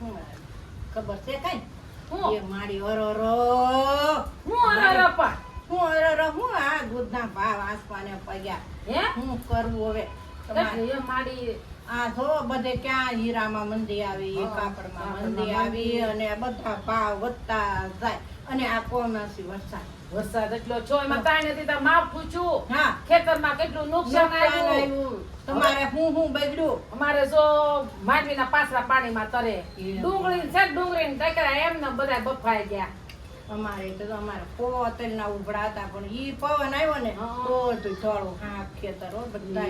હું ખબર છે હું? આ દૂધના ભાવ આસમાને પગ્યા. હું? કરવું હવે? આ જો બધે ક્યાં હીરામાં મંદી આવી કાપડમાં મંદી આવી અને બધા ભાવ વધતા જાય. અને આ કોમર્સી વરસાદ. વરસાદ એટલો છો એમાં કાંઈ નથી તાર માપ પૂછું. હા. ખેતરમાં કેટલું નુકસાન આવ્યું? તમારે હું હું બગડ્યું? અમારે જો માંડવીના પાછલા પાણીમાં તરે. ડુંગળી છે ડુંગળી ને ટકરા એમને બધા બફાઈ ગયા. અમારે તો અમારે પોતલના ઉભડા હતા પણ ઈ પવન આવ્યો ને હા. તો તો હા ખેતર બધા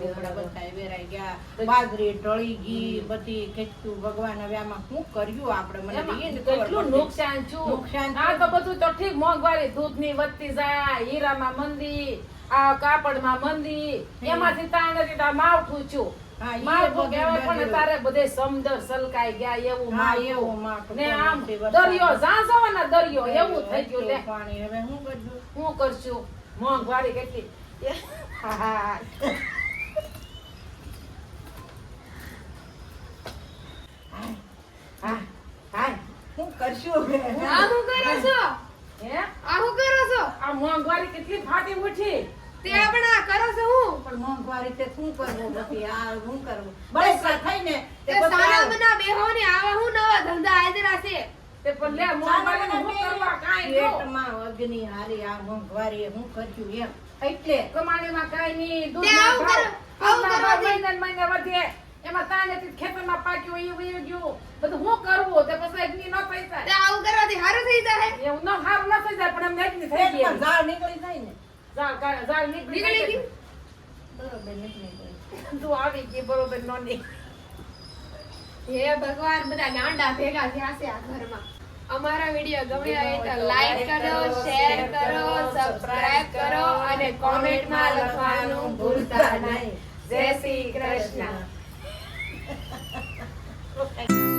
ઉભડા બધા વેરાઈ ગયા. બાજરી ઢળી ગઈ બધી કેટલું ભગવાન હવે આમાં શું કર્યું આપણે? મને કેટલું નુકસાન છું નુકસાન આ તો બધું તો ઠીક મોંઘવારી દૂધની વધતી જાય હીરામાં મંદી આ કાપડમાં મંદી એમાંથી તાણ નથી માવઠું છું હા, પણ તારે બધે સમદર સલકાઈ ગયા એવું હા, એવું ને આમ. દરિયો ઝાઝો ને એવું થઈ ગયું લે. પાણી હવે શું કરશું? હું કરશું? મોંઘવારી કેટલી? હા, હા. હા, હા. કરશું આ હું કરો છો? હે? આ હું કરો છો? આ મોંઘવારી કેટલી ફાટી ઉઠી તે આપણે કરો છો હું? પણ મોંઘવારી તે શું કરવું નથી આ શું કરવું? બળતરા થઈને તે તે પછી સારા આ- મના બેહો ને આવા હું નવા ધંધા આદરા છે તે પણ લે મોંઘવારીનું શું કરવા કાંઈ જો. પેટમાં અગ્નિ હારી આ મોંઘવારી હું કર્યું એમ એટલે કમાણીમાં કાંઈ નહીં, તે આવું કરો- આવું દૂધના મહિને મહિને વધે. એમાં તાનેથી ખેતરમાં પાક્યું ઈ વયું ગયું. બધું શું કરવું? તે પછી અગ્નિ ન થઈ તે આવું કરવાથી સારું થઈ જાય એવું ન હારું ન થઈ જાય, પણ એમને અગ્નિ થઈ ગઈ ઝાડ નીકળી જાય ને ઝાડ ઝાડ નીકળી નીકળી બરોબર નીકળી તું આવી ગઈ બરોબર નો ની. હે ભગવાન બધા ગાંડા ભેગા થયા છે આ ઘરમાં. અમારા વીડિયો ગમ્યો હોય તો લાઈક કરો શેર કરો સબસ્ક્રાઇબ કરો અને કોમેન્ટમાં લખવાનું ભૂલતા નહીં. જય શ્રી કૃષ્ણ.